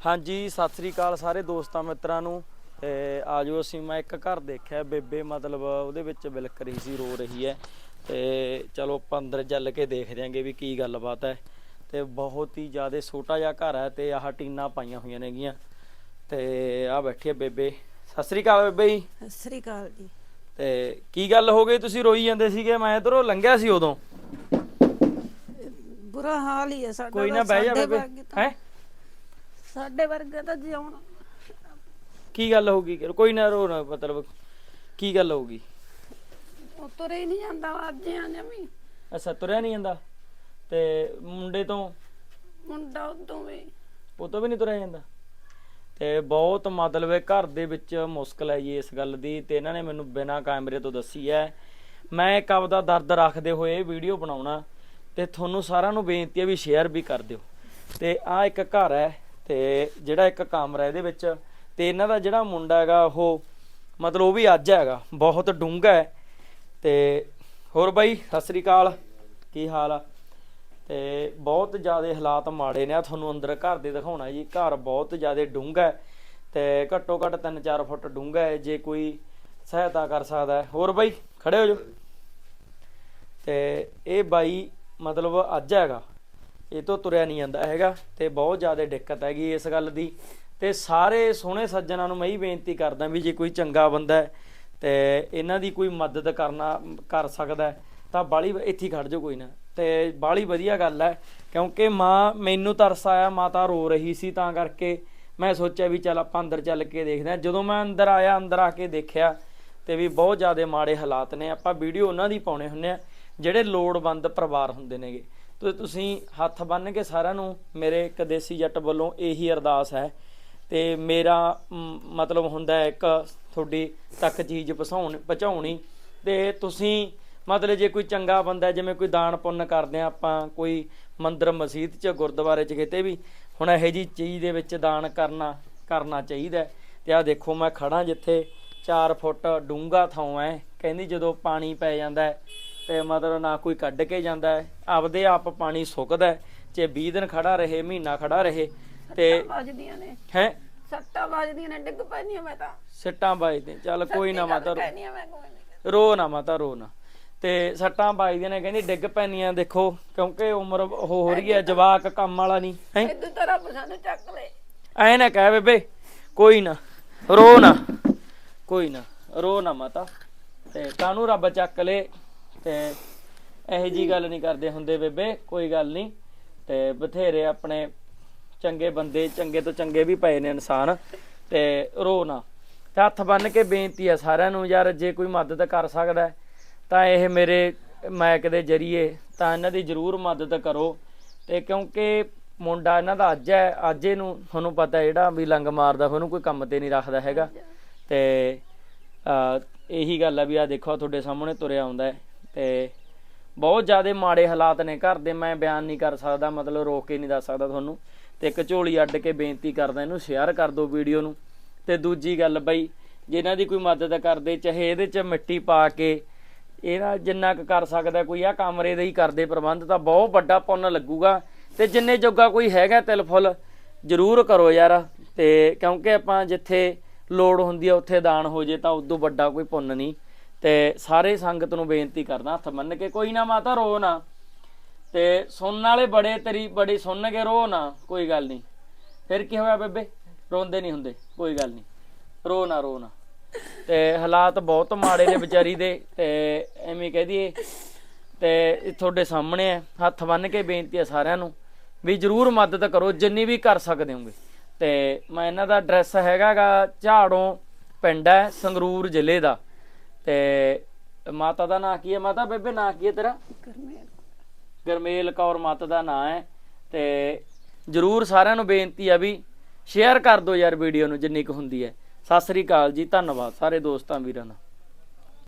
ਹਾਂਜੀ ਸਤਿ ਸ੍ਰੀ ਅਕਾਲ ਸਾਰੇ ਦੋਸਤਾਂ ਮਿੱਤਰਾਂ ਨੂੰ। ਤੇ ਆਜੋ ਅਸੀਂ ਮੈਂ ਇੱਕ ਘਰ ਦੇਖਿਆ ਬੇਬੇ ਮਤਲਬ ਉਹਦੇ ਵਿੱਚ ਬਿਲਕ ਰਹੀ ਸੀ ਰੋ ਰਹੀ ਹੈ। ਤੇ ਚਲੋ ਆਪਾਂ ਅੰਦਰ ਚੱਲ ਕੇ ਦੇਖ ਦਿਆਂਗੇ ਵੀ ਕੀ ਗੱਲਬਾਤ ਹੈ। ਤੇ ਬਹੁਤ ਹੀ ਜ਼ਿਆਦਾ ਛੋਟਾ ਜਿਹਾ ਘਰ ਹੈ ਤੇ ਆਹ ਟੀਨਾਂ ਪਾਈਆਂ ਹੋਈਆਂ ਨੇਗੀਆਂ। ਤੇ ਆ ਬੈਠੀ ਹੈ ਬੇਬੇ। ਸਤਿ ਸ੍ਰੀ ਅਕਾਲ ਬੇਬੇ ਜੀ। ਸਤਿ ਸ੍ਰੀ ਅਕਾਲ ਜੀ। ਤੇ ਕੀ ਗੱਲ ਹੋ ਗਈ? ਤੁਸੀਂ ਰੋਈ ਜਾਂਦੇ ਸੀਗੇ ਮੈਂ ਇਧਰੋਂ ਲੰਘਿਆ ਸੀ ਉਦੋਂ। ਬੁਰਾ ਹਾਲ ਹੀ ਹੈ ਸਾਡਾ ਕੋਈ ਨਾ ਬਹਿ ਜਾ ਬੇਬੇ। ਹੈ? ਸਾਡੇ ਵਰਗੇ ਤਾਂ ਜਿਉਣ। ਕੀ ਗੱਲ ਹੋ ਗਈ? ਕੋਈ ਨਾ ਰੋ ਨਾ ਮਤਲਬ ਕੀ ਗੱਲ ਹੋ ਗਈ? ਉਹ ਤੁਰੇ ਨਹੀਂ ਜਾਂਦਾ ਅੱਜ ਆ ਜਮੀ ਅੱਛਾ ਤੁਰਿਆ ਨਹੀਂ ਜਾਂਦਾ? ਤੇ ਮੁੰਡੇ ਤੋਂ? ਮੁੰਡਾ ਉਦੋਂ ਵੀ। ਉਹ ਤੋਂ ਵੀ ਨਹੀਂ ਤੁਰਿਆ ਜਾਂਦਾ? ਤੇ ਬਹੁਤ ਮਤਲਬ ਹੈ ਘਰ ਦੇ ਵਿੱਚ ਮੁਸ਼ਕਲ ਹੈ ਜੀ ਇਸ ਗੱਲ ਦੀ ਤੇ ਇਹਨਾਂ ਨੇ ਮੈਨੂੰ ਬਿਨਾਂ ਕੈਮਰੇ ਤੋਂ ਦੱਸੀ ਹੈ। ਮੈਂ ਇੱਕ ਆਪਦਾ ਦਰਦ ਰੱਖਦੇ ਹੋਏ ਵੀਡੀਓ ਬਣਾਉਣਾ ਤੇ ਤੁਹਾਨੂੰ ਸਾਰਿਆਂ ਨੂੰ ਬੇਨਤੀ ਹੈ ਵੀ ਸ਼ੇਅਰ ਵੀ ਕਰ ਦਿਓ। ਤੇ ਆ ਇੱਕ ਘਰ ਹੈ ਤੇ ਜਿਹੜਾ ਇੱਕ ਕਮਰਾ ਇਹਦੇ ਵਿੱਚ, ਤੇ ਇਹਨਾਂ ਦਾ ਜਿਹੜਾ ਮੁੰਡਾ ਹੈਗਾ, ਉਹ ਮਤਲਬ ਉਹ ਵੀ ਅੱਜ ਹੈਗਾ, ਬਹੁਤ ਡੂੰਘਾ ਹੈ। ਤੇ ਹੋਰ ਬਾਈ, ਸਤਿ ਸ੍ਰੀ ਅਕਾਲ। ਕੀ ਹਾਲ ਆ? ਤੇ ਬਹੁਤ ਜ਼ਿਆਦਾ ਹਾਲਾਤ ਮਾੜੇ ਨੇ। ਆ ਤੁਹਾਨੂੰ ਅੰਦਰ ਘਰ ਦੇ ਦਿਖਾਉਣਾ ਜੀ। ਘਰ ਬਹੁਤ ਜ਼ਿਆਦਾ ਡੂੰਘਾ ਹੈ ਤੇ ਘੱਟੋ ਘੱਟ 3-4 ਫੁੱਟ ਡੂੰਘਾ ਹੈ, ਜੇ ਕੋਈ ਸਹਾਇਤਾ ਕਰ ਸਕਦਾ ਹੈ। ਹੋਰ ਬਾਈ, ਖੜੇ ਹੋ ਜਾਓ। ਤੇ ਇਹ ਬਾਈ ਮਤਲਬ ਅੱਜ ਹੈਗਾ। ਇਹ ਤੋਂ ਤੁਰਿਆ ਨਹੀਂ ਜਾਂਦਾ ਹੈਗਾ ਤੇ ਬਹੁਤ ਜ਼ਿਆਦਾ ਦਿੱਕਤ ਹੈਗੀ ਇਸ ਗੱਲ ਦੀ। ਤੇ ਸਾਰੇ ਸੋਹਣੇ ਸੱਜਣਾਂ ਨੂੰ ਮੈਂ ਹੀ ਬੇਨਤੀ ਕਰਦਾ ਵੀ ਜੇ ਕੋਈ ਚੰਗਾ ਬੰਦਾ ਹੈ ਤੇ ਇਹਨਾਂ ਦੀ ਕੋਈ ਮਦਦ ਕਰਨਾ, ਕਰ ਸਕਦਾ ਤਾਂ ਬਾਲੀ ਇੱਥੇ ਹੀ ਖੜ ਜਾਓ ਕੋਈ ਨਾ। ਤੇ ਬਾਲੀ ਵਧੀਆ ਗੱਲ ਹੈ, ਕਿਉਂਕਿ ਮਾਂ ਮੈਨੂੰ ਤਰਸ ਆਇਆ ਮਾਤਾ ਰੋ ਰਹੀ ਸੀ ਤਾਂ ਕਰਕੇ ਮੈਂ ਸੋਚਿਆ ਵੀ ਚੱਲ ਆਪਾਂ ਅੰਦਰ ਚੱਲ ਕੇ ਦੇਖਦੇ ਹਾਂ। ਜਦੋਂ ਮੈਂ ਅੰਦਰ ਆਇਆ, ਅੰਦਰ ਆ ਕੇ ਦੇਖਿਆ ਤੇ ਵੀ ਬਹੁਤ ਜ਼ਿਆਦਾ ਮਾੜੇ ਹਾਲਾਤ ਨੇ। ਆਪਾਂ ਵੀਡੀਓ ਉਹਨਾਂ ਦੀ ਪਾਉਣੇ ਹੁੰਨੇ ਆ ਜਿਹੜੇ ਲੋੜਵੰਦ ਪਰਿਵਾਰ ਹੁੰਦੇ ਨੇਗੇ। ਤੇ ਤੁਸੀਂ ਹੱਥ ਬੰਨ੍ਹ ਕੇ ਸਾਰਿਆਂ ਨੂੰ ਮੇਰੇ ਇੱਕ ਦੇਸੀ ਜੱਟ ਵੱਲੋਂ ਇਹੀ ਅਰਦਾਸ ਹੈ। ਤੇ ਮੇਰਾ ਮਤਲਬ ਹੁੰਦਾ ਇੱਕ ਤੁਹਾਡੀ ਤੱਕ ਚੀਜ਼ ਪਹੁੰਚਾਉਣ ਪਹੁੰਚਾਉਣੀ। ਤੇ ਤੁਸੀਂ ਮਤਲਬ ਜੇ ਕੋਈ ਚੰਗਾ ਬੰਦਾ ਜਿਵੇਂ ਕੋਈ ਦਾਨ ਪੁੰਨ ਕਰਦੇ ਆ ਆਪਾਂ, ਕੋਈ ਮੰਦਰ ਮਸਜਿਦ 'ਚ, ਗੁਰਦੁਆਰੇ 'ਚ, ਕਿਤੇ ਵੀ, ਹੁਣ ਇਹੋ ਜੀ ਚੀਜ਼ ਦੇ ਵਿੱਚ ਦਾਨ ਕਰਨਾ ਕਰਨਾ ਚਾਹੀਦਾ ਹੈ। ਤੇ ਆ ਦੇਖੋ, ਮੈਂ ਖੜਾ ਜਿੱਥੇ 4 ਫੁੱਟ ਡੂੰਘਾ ਥਾਂ ਹੈ। ਕਹਿੰਦੀ ਜਦੋਂ ਪਾਣੀ ਪੈ ਜਾਂਦਾ ਤੇ ਮਤਲਬ ਨਾ ਕੋਈ ਕੱਢ ਕੇ ਜਾਂਦਾ ਹੈ। ਆਪਦੇ ਆਪ ਪਾਣੀ ਸੁੱਕਦਾ ਹੈ। ਜੇ 20 ਦਿਨ ਖੜਾ ਰਹੇ ਮਹੀਨਾ ਖੜਾ ਰਹੇ ਤੇ ਵੱਜਦੀਆਂ ਨੇ। ਹੈ? ਸੱਟਾਂ ਵੱਜਦੀਆਂ ਨੇ ਡਿੱਗ ਪੈਣੀਆਂ ਮੈਂ ਤਾਂ। ਸਿੱਟਾਂ ਵੱਜਦੇ ਚੱਲ ਕੋਈ ਨਾ ਮਾਤਾ ਰੋ- ਪੈਣੀਆਂ ਮੈਂ ਕੋਈ ਨਹੀਂ। ਰੋ ਨਾ ਮਾਤਾ ਰੋ ਨਾ। ਤੇ ਸੱਟਾਂ ਵੱਜਦੀਆਂ ਨੇ ਕਹਿੰਦੀ ਡਿੱਗ ਪੈਣੀਆਂ ਦੇਖੋ ਕਿਉਂਕਿ ਉਮਰ ਹੋ ਰਹੀ ਹੈ ਜਵਾਕ ਕੰਮ ਵਾਲਾ ਨਹੀਂ ਹੈ? ਇਦੋਂ ਤਰ੍ਹਾਂ ਪਸੰਦ ਚੱਕ ਲੈ। ਐ ਨਾ ਕਹਿ ਬੇਬੇ ਕੋਈ ਨਾ ਰੋ ਨਾ। ਕੋਈ ਨਾ ਰੋ ਨਾ ਮਾਤਾ। ਤੇ ਕਾਨੂੰ ਰੱਬ ਚੱਕ ਲੇ? ਤੇ ਇਹੋ ਜੀ ਗੱਲ ਨਹੀਂ ਕਰਦੇ ਹੁੰਦੇ ਬੇਬੇ, ਕੋਈ ਗੱਲ ਨਹੀਂ। ਤੇ ਬਥੇਰੇ ਆਪਣੇ ਚੰਗੇ ਬੰਦੇ, ਚੰਗੇ ਤੋਂ ਚੰਗੇ ਵੀ ਪਏ ਨੇ ਇਨਸਾਨ, ਤੇ ਰੋ ਨਾ। ਤੇ ਹੱਥ ਬੰਨ ਕੇ ਬੇਨਤੀ ਆ ਸਾਰਿਆਂ ਨੂੰ, ਯਾਰ ਜੇ ਕੋਈ ਮਦਦ ਕਰ ਸਕਦਾ ਤਾਂ ਇਹ ਮੇਰੇ ਮੈਕ ਦੇ ਜਰੀਏ, ਤਾਂ ਇਹਨਾਂ ਦੀ ਜ਼ਰੂਰ ਮਦਦ ਕਰੋ। ਤੇ ਕਿਉਂਕਿ ਮੁੰਡਾ ਇਹਨਾਂ ਦਾ ਅੱਜ ਹੈ, ਅੱਜ ਇਹਨੂੰ ਤੁਹਾਨੂੰ ਪਤਾ ਜਿਹੜਾ ਵੀ ਲੰਗ ਮਾਰਦਾ ਉਹਨੂੰ ਕੋਈ ਕੰਮ ਤੇ ਨਹੀਂ ਰੱਖਦਾ ਹੈਗਾ। ਤੇ ਇਹੀ ਗੱਲ ਆ ਵੀ ਆ ਦੇਖੋ ਤੁਹਾਡੇ ਸਾਹਮਣੇ ਤੁਰਿਆ ਆਉਂਦਾ ਤੇ ਬਹੁਤ ਜ਼ਿਆਦਾ ਮਾੜੇ ਹਾਲਾਤ ਨੇ। ਘਰ ਦੇ ਮੈਂ ਬਿਆਨ ਨਹੀਂ ਕਰ ਸਕਦਾ, ਮਤਲਬ ਰੋਕ ਕੇ ਨਹੀਂ ਦੱਸ ਸਕਦਾ ਤੁਹਾਨੂੰ। ਤੇ ਇੱਕ ਝੋਲੀ ਅੱਡ ਕੇ ਬੇਨਤੀ ਕਰਦਾ, ਇਹਨੂੰ ਸ਼ੇਅਰ ਕਰ ਦਿਓ ਵੀਡੀਓ ਨੂੰ। ਤੇ ਦੂਜੀ ਗੱਲ ਬਈ, ਜਿਨ੍ਹਾਂ ਦੀ ਕੋਈ ਮਦਦ ਕਰਦੇ, ਚਾਹੇ ਇਹਦੇ 'ਚ ਮਿੱਟੀ ਪਾ ਕੇ ਇਹਦਾ ਜਿੰਨਾ ਕੁ ਕਰ ਸਕਦਾ, ਕੋਈ ਆ ਕਮਰੇ ਦਾ ਹੀ ਕਰਦੇ ਪ੍ਰਬੰਧ, ਤਾਂ ਬਹੁਤ ਵੱਡਾ ਪੁੰਨ ਲੱਗੂਗਾ। ਤੇ ਜਿੰਨੇ ਜੋਗਾ ਕੋਈ ਹੈਗਾ ਤਿਲ ਫੁੱਲ, ਜ਼ਰੂਰ ਕਰੋ ਯਾਰ। ਤੇ ਕਿਉਂਕਿ ਆਪਾਂ ਜਿੱਥੇ ਲੋੜ ਹੁੰਦੀ ਆ, ਉੱਥੇ ਦਾਨ ਹੋ ਜੇ, ਤਾਂ ਉਦੋਂ ਵੱਡਾ ਕੋਈ ਪੁੰਨ ਨਹੀਂ। ਤੇ ਸਾਰੇ ਸੰਗਤ ਨੂੰ ਬੇਨਤੀ ਕਰਦਾ, ਹੱਥ ਮੰਨ ਕੇ, ਕੋਈ ਨਾ ਮਾਤਾ, ਰੋ ਨਾ। ਤੇ ਸੁਣਨ ਵਾਲੇ ਬੜੇ, ਤੇਰੀ ਬੜੀ ਸੁਣ ਕੇ ਰੋ ਨਾ, ਕੋਈ ਗੱਲ ਨਹੀਂ। ਫਿਰ ਕੀ ਹੋਇਆ ਬੇਬੇ? ਰੋਂਦੇ ਨਹੀਂ ਹੁੰਦੇ, ਕੋਈ ਗੱਲ ਨਹੀਂ। ਰੋ ਨਾ ਰੋ ਨਾ। ਤੇ ਹਾਲਾਤ ਬਹੁਤ ਮਾੜੇ ਨੇ ਵਿਚਾਰੀ ਦੇ, ਤੇ ਐਵੇਂ ਕਹਿ ਦਈਏ, ਤੇ ਇਹ ਤੁਹਾਡੇ ਸਾਹਮਣੇ ਹੈ। ਹੱਥ ਬੰਨ ਕੇ ਬੇਨਤੀ ਹੈ ਸਾਰਿਆਂ ਨੂੰ ਵੀ ਜਰੂਰ ਮਦਦ ਕਰੋ, ਜਿੰਨੀ ਵੀ ਕਰ ਸਕਦੇ ਹੋਗੇ ਤੇ ਮੈਂ ਇਹਨਾਂ ਦਾ ਐਡਰੈਸ ਹੈਗਾਗਾ ਝਾੜੋਂ, ਪਿੰਡ ਹੈ ਸੰਗਰੂਰ ਜ਼ਿਲ੍ਹੇ ਦਾ। ਤੇ ਮਾਤਾ ਦਾ ਨਾਂ ਕੀ ਹੈ ਮਾਤਾ ਬੇਬੇ, ਨਾਂ ਕੀ ਹੈ ਤੇਰਾ? ਕਰਮੇਲ ਗਰਮੇਲ ਕੌਰ ਮਾਤਾ ਦਾ ਨਾਂ ਹੈ ਤੇ ਜਰੂਰ ਸਾਰਿਆਂ ਨੂੰ ਬੇਨਤੀ ਆ ਵੀ ਸ਼ੇਅਰ ਕਰ ਦਿਓ ਯਾਰ ਵੀਡੀਓ ਨੂੰ ਜਿੰਨੀ ਕੁ ਹੁੰਦੀ ਹੈ। ਸਤਿ ਸ੍ਰੀ ਅਕਾਲ ਜੀ, ਧੰਨਵਾਦ ਸਾਰੇ ਦੋਸਤਾਂ ਵੀਰਾਂ ਦਾ।